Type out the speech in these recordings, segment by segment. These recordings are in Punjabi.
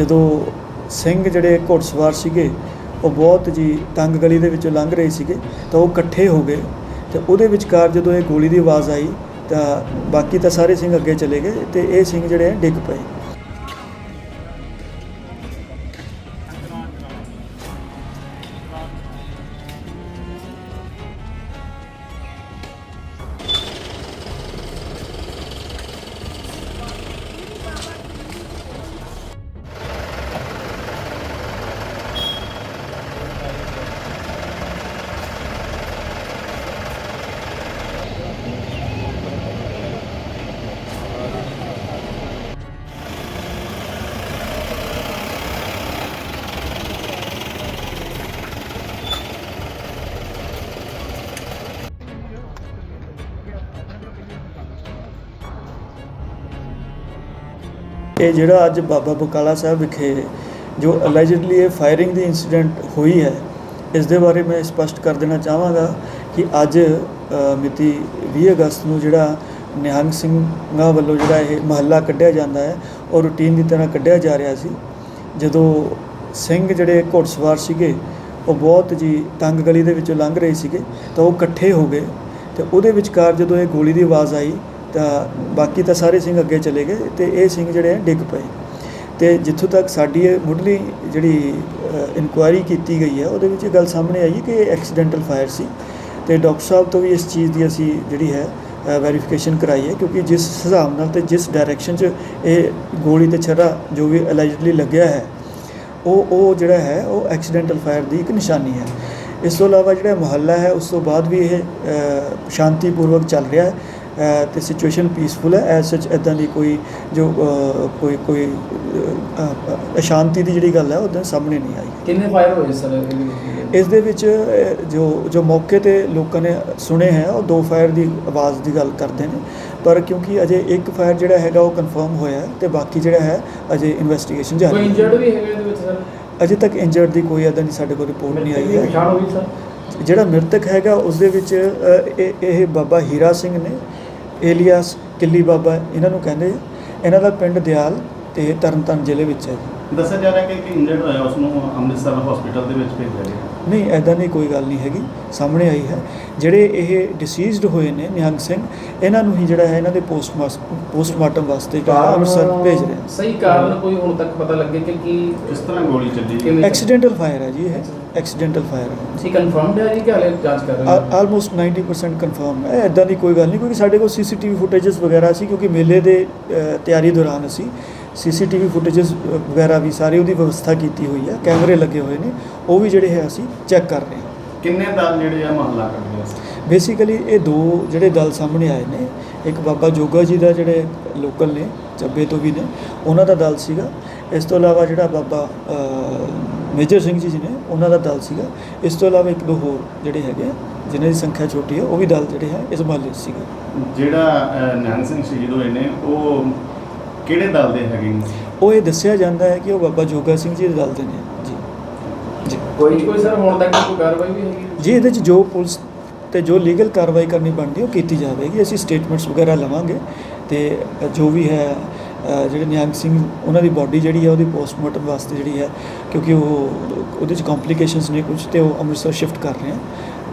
ਜਦੋਂ ਸਿੰਘ ਜਿਹੜੇ ਘੋੜਸਵਾਰ ਸੀਗੇ, ਉਹ ਬਹੁਤ ਜੀ ਤੰਗ ਗਲੀ ਦੇ ਵਿੱਚੋਂ ਲੰਘ ਰਹੇ ਸੀਗੇ, ਤਾਂ ਉਹ ਇਕੱਠੇ ਹੋ ਗਏ। ਤੇ ਉਹਦੇ ਵਿਚਕਾਰ ਜਦੋਂ ਇਹ ਗੋਲੀ ਦੀ ਆਵਾਜ਼ ਆਈ, ਤਾਂ ਬਾਕੀ ਤਾਂ ਸਾਰੇ ਸਿੰਘ ਅੱਗੇ ਚਲੇ ਗਏ ਤੇ ਇਹ ਸਿੰਘ ਜਿਹੜੇ ਆ ਡਿੱਗ ਪਏ। ਇਹ ਜਿਹੜਾ ਅੱਜ ਬਾਬਾ ਬਕਾਲਾ ਸਾਹਿਬ ਵਿਖੇ ਜੋ ਅਲੈਜਡਲੀ ਇਹ ਫਾਇਰਿੰਗ ਦੀ ਇਨਸੀਡੈਂਟ ਹੋਈ ਹੈ ਇਸ ਦੇ ਬਾਰੇ ਮੈਂ ਸਪਸ਼ਟ ਕਰ ਦੇਣਾ ਚਾਹਾਂਗਾ ਕਿ ਅੱਜ ਮਿਤੀ 20 ਅਗਸਤ ਨੂੰ ਜਿਹੜਾ ਨਿਹੰਗ ਸਿੰਘਾਂ ਵੱਲੋਂ ਜਿਹੜਾ ਇਹ ਮਹੱਲਾ ਕੱਢਿਆ ਜਾਂਦਾ ਹੈ, ਉਹ ਰੂਟੀਨ ਦੀ ਤਰ੍ਹਾਂ ਕੱਢਿਆ ਜਾ ਰਿਹਾ ਸੀ। ਜਦੋਂ ਸਿੰਘ ਜਿਹੜੇ ਘੋੜਸਵਾਰ ਸੀਗੇ, ਉਹ ਬਹੁਤ ਜੀ ਤੰਗ ਗਲੀ ਦੇ ਵਿੱਚੋਂ ਲੰਘ ਰਹੇ ਸੀਗੇ, ਤਾਂ ਉਹ ਇਕੱਠੇ ਹੋ ਗਏ ਤੇ ਉਹਦੇ ਵਿਚਕਾਰ ਜਦੋਂ ਇਹ ਗੋਲੀ ਦੀ ਆਵਾਜ਼ ਆਈ ਤਾਂ ਬਾਕੀ ਤਾਂ ਸਾਰੇ ਸਿੰਘ ਅੱਗੇ ਚਲੇ ਗਏ ਤੇ ਇਹ ਸਿੰਘ ਜਿਹੜੇ ਆ ਡਿੱਗ ਪਏ। ਤੇ ਜਿੱਥੋਂ ਤੱਕ ਸਾਡੀ ਇਹ ਮੁੱਢਲੀ ਜਿਹੜੀ ਇਨਕੁਆਇਰੀ ਕੀਤੀ ਗਈ ਹੈ ਉਹਦੇ ਵਿੱਚ ਇਹ ਗੱਲ ਸਾਹਮਣੇ ਆਈ ਕਿ ਇਹ ਐਕਸੀਡੈਂਟਲ ਫਾਇਰ ਸੀ। ਤੇ ਡਾਕਟਰ ਸਾਹਿਬ ਤੋਂ ਵੀ ਇਸ ਚੀਜ਼ ਦੀ ਅਸੀਂ ਜਿਹੜੀ ਹੈ ਵੈਰੀਫਿਕੇਸ਼ਨ ਕਰਾਈ ਹੈ ਕਿਉਂਕਿ ਜਿਸ ਹਿਸਾਬ ਨਾਲ ਤੇ ਜਿਸ ਡਾਇਰੈਕਸ਼ਨ 'ਚ ਇਹ ਗੋਲੀ ਤੇ ਛੱਰਾ ਜੋ ਵੀ ਅਲੈਜਡਲੀ ਲੱਗਿਆ ਹੈ, ਉਹ ਉਹ ਜਿਹੜਾ ਹੈ, ਉਹ ਐਕਸੀਡੈਂਟਲ ਫਾਇਰ ਦੀ ਇੱਕ ਨਿਸ਼ਾਨੀ ਹੈ। ਇਸ ਤੋਂ ਇਲਾਵਾ ਜਿਹੜਾ ਮੁਹੱਲਾ ਹੈ, ਉਸ ਤੋਂ ਬਾਅਦ ਵੀ ਇਹ ਸ਼ਾਂਤੀਪੂਰਵਕ ਚੱਲ ਰਿਹਾ ਹੈ। ਤੇ ਸਿਚੁਏਸ਼ਨ ਪੀਸਫੁਲ ਹੈ। ਐਸ ਸੱਚ ਇਦਾਂ ਦੀ ਕੋਈ ਜੋ ਕੋਈ ਕੋਈ ਅਸ਼ਾਂਤੀ ਦੀ ਜਿਹੜੀ ਗੱਲ ਹੈ ਉਹਦੇ ਸਾਹਮਣੇ ਨਹੀਂ ਆਈ। ਕਿੰਨੇ ਫਾਇਰ ਹੋਏ ਸਰ ਇਸ ਦੇ ਵਿੱਚ ਜੋ ਜੋ ਮੌਕੇ ਤੇ ਲੋਕਾਂ ਨੇ ਸੁਣੇ ਹੈ ਉਹ ਦੋ ਫਾਇਰ ਦੀ ਆਵਾਜ਼ ਦੀ ਗੱਲ ਕਰਦੇ ਨੇ। ਪਰ ਕਿਉਂਕਿ ਅਜੇ ਇੱਕ ਫਾਇਰ ਜਿਹੜਾ ਹੈਗਾ ਉਹ ਕਨਫਰਮ ਹੋਇਆ ਤੇ ਬਾਕੀ ਜਿਹੜਾ ਹੈ ਅਜੇ ਇਨਵੈਸਟੀਗੇਸ਼ਨ ਕੋਈ ਜਾਰੀ ਇੰਜਰਡ ਹੈ ਵੀ ਹੈਗਾ ਇਹਦੇ ਵਿੱਚ ਸਰ? ਅਜੇ ਤੱਕ ਇੰਜਰਡ ਦੀ ਕੋਈ ਇਦਾਂ ਦੀ ਸਾਡੇ ਕੋਲ ਰਿਪੋਰਟ ਨਹੀਂ ਆਈ ਹੈ। ਜਿਹੜਾ ਮ੍ਰਿਤਕ ਹੈਗਾ ਉਸ ਦੇ ਵਿੱਚ ਇਹ ਇਹ ਬਾਬਾ ਹੀਰਾ ਸਿੰਘ ਨੇ ਏਲੀਆਸ ਕਿੱਲੀ ਬਾਬਾ ਇਹਨਾਂ ਨੂੰ ਕਹਿੰਦੇ ਇਹਨਾਂ ਦਾ ਪਿੰਡ ਦਿਆਲ ਤੇ ਤਰਨਤਾਰਨ ਜ਼ਿਲ੍ਹੇ ਵਿੱਚ ਹੈ ਜੀ। ਦੱਸਿਆ ਜਾ ਰਿਹਾ ਕਿ ਇੱਕ ਇੰਜਰਡ ਹੋਇਆ ਉਸ ਨੂੰ ਅੰਮ੍ਰਿਤਸਰ ਹਸਪੀਟਲ ਦੇ ਵਿੱਚ ਭੇਜਿਆ ਗਿਆ। ਨਹੀਂ ਐਦਾਂ ਦੀ ਕੋਈ ਗੱਲ ਨਹੀਂ ਹੈਗੀ ਸਾਹਮਣੇ ਆਈ ਹੈ। ਜਿਹੜੇ ਇਹ ਡਿਸੀਜ਼ਡ ਹੋਏ ਨੇ ਨਿਹੰਗ ਸਿੰਘ ਇਹਨਾਂ ਨੂੰ ਹੀ ਜਿਹੜਾ ਹੈ ਇਹਨਾਂ ਦੇ ਪੋਸਟ ਪੋਸਟਮਾਰਟਮ ਵਾਸਤੇ ਜਿਹੜਾ ਅੰਮ੍ਰਿਤਸਰ ਭੇਜ ਰਹੇ ਸਹੀ ਕਾਰਨ ਕੋਈ ਹੁਣ ਤੱਕ ਪਤਾ ਲੱਗੇ ਕਿ ਕੀ ਕਿਸ ਤਰ੍ਹਾਂ ਗੋਲੀ ਚੱਲੀ? ਐਕਸੀਡੈਂਟਲ ਫਾਇਰ ਹੈ ਜੀ ਇਹ ਐਕਸੀਡੈਂਟਲ ਫਾਇਰ ਹੈ। ਸੀ ਕਨਫਰਮਡ ਹੈ ਜੀ ਕਿ ਹਾਲੇ ਜਾਂਚ ਕਰ ਰਹੇ ਹੋ? ਆਲਮੋਸਟ 90% ਕਨਫਰਮ ਹੈ। ਐਦਾਂ ਦੀ ਕੋਈ ਗੱਲ ਨਹੀਂ ਕਿਉਂਕਿ ਸਾਡੇ ਕੋਲ ਸੀਸੀਟੀਵੀ ਫੁਟੇजेस ਵਗੈਰਾ ਸੀ ਕਿਉਂਕਿ ਮੇਲੇ ਦੇ ਤਿਆਰੀ ਦੌਰਾਨ ਅਸੀਂ ਸੀਸੀਟੀਵੀ ਫੁਟੇजेस ਵਗੈਰਾ ਵੀ ਸਾਰੇ ਉਹਦੀ ਵਿਵਸਥਾ ਕੀਤੀ ਹੋਈ ਹੈ ਕੈਮਰੇ ਲੱਗੇ ਹੋਏ ਨੇ ਉਹ ਵੀ ਜਿਹੜੇ ਹੈ ਅਸੀਂ ਚੈੱਕ ਕਰ ਰਹੇ ਹਾਂ। ਕਿੰਨੇ ਦਲ ਜਿਹੜੇ ਆ ਮਹੱਲਾ ਰਹੇ ਸੀ ਬੇਸਿਕਲੀ ਇਹ ਦੋ ਜਿਹੜੇ ਦਲ ਸਾਹਮਣੇ ਆਏ ਨੇ ਇੱਕ ਬਾਬਾ ਜੋਗਾ ਜੀ ਦਾ ਜਿਹੜੇ ਲੋਕਲ ਨੇ ਚੱਬੇ ਤੋਂ ਵੀ ਨੇ ਉਹਨਾਂ ਦਾ ਦਲ ਸੀਗਾ। ਇਸ ਤੋਂ ਇਲਾਵਾ ਜਿਹੜਾ ਬਾਬਾ ਮੇਜਰ ਸਿੰਘ ਜੀ ਨੇ ਉਹਨਾਂ ਦਾ ਦਲ ਸੀਗਾ। ਇਸ ਤੋਂ ਇਲਾਵਾ ਇੱਕ ਦੋ ਹੋਰ ਜਿਹੜੇ ਹੈਗੇ ਆ, ਜਿਨ੍ਹਾਂ ਦੀ ਸੰਖਿਆ ਛੋਟੀ ਹੈ ਉਹ ਵੀ ਦਲ ਜਿਹੜੇ ਹੈ ਇਸ ਮਹੱਲੇ ਸੀਗੇ। ਜਿਹੜਾ ਨਿਹੰਗ ਸਿੰਘ ਸ਼ਹੀਦ ਹੋਏ ਨੇ ਉਹ ਕਿਹੜੇ ਦਲ ਦੇ ਹੈਗੇ ਨੇ? ਉਹ ਇਹ ਦੱਸਿਆ ਜਾਂਦਾ ਹੈ ਕਿ ਉਹ ਬਾਬਾ ਜੋਗਾ ਸਿੰਘ ਜੀ ਦੇ ਦਲ ਦੇ ਨੇ। ਜੀ। ਜੀ। ਕੋਈ ਕੋਈ ਸਰ ਹੁਣ ਤੱਕ ਕੋਈ ਕਾਰਵਾਈ ਵੀ ਹੈਗੀ ਜੀ ਇਹਦੇ 'ਚ ਜੋ ਪੁਲਿਸ ਤੇ ਜੋ ਲੀਗਲ ਕਾਰਵਾਈ ਕਰਨੀ ਬਣਦੀ ਉਹ ਕੀਤੀ ਜਾਵੇਗੀ। ਅਸੀਂ ਸਟੇਟਮੈਂਟਸ ਵਗੈਰਾ ਲਵਾਂਗੇ ਤੇ ਜੋ ਵੀ ਹੈ ਜਿਹੜੇ ਨਿਹੰਗ ਸਿੰਘ ਉਹਨਾਂ ਦੀ ਬਾਡੀ ਜਿਹੜੀ ਹੈ ਉਹਦੀ ਪੋਸਟਮਾਰਟਮ ਵਾਸਤੇ ਜਿਹੜੀ ਹੈ ਕਿਉਂਕਿ ਉਹ ਉਹਦੇ 'ਚ ਕੰਪਲਿਕੇਸ਼ਨਸ ਨੇ ਕੁਝ ਤੇ ਉਹ ਅੰਮ੍ਰਿਤਸਰ ਸ਼ਿਫਟ ਕਰ ਰਹੇ ਆ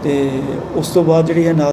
ਤੇ ਉਸ ਤੋਂ ਬਾਅਦ ਜਿਹੜੀ ਹੈ ਨਾਲ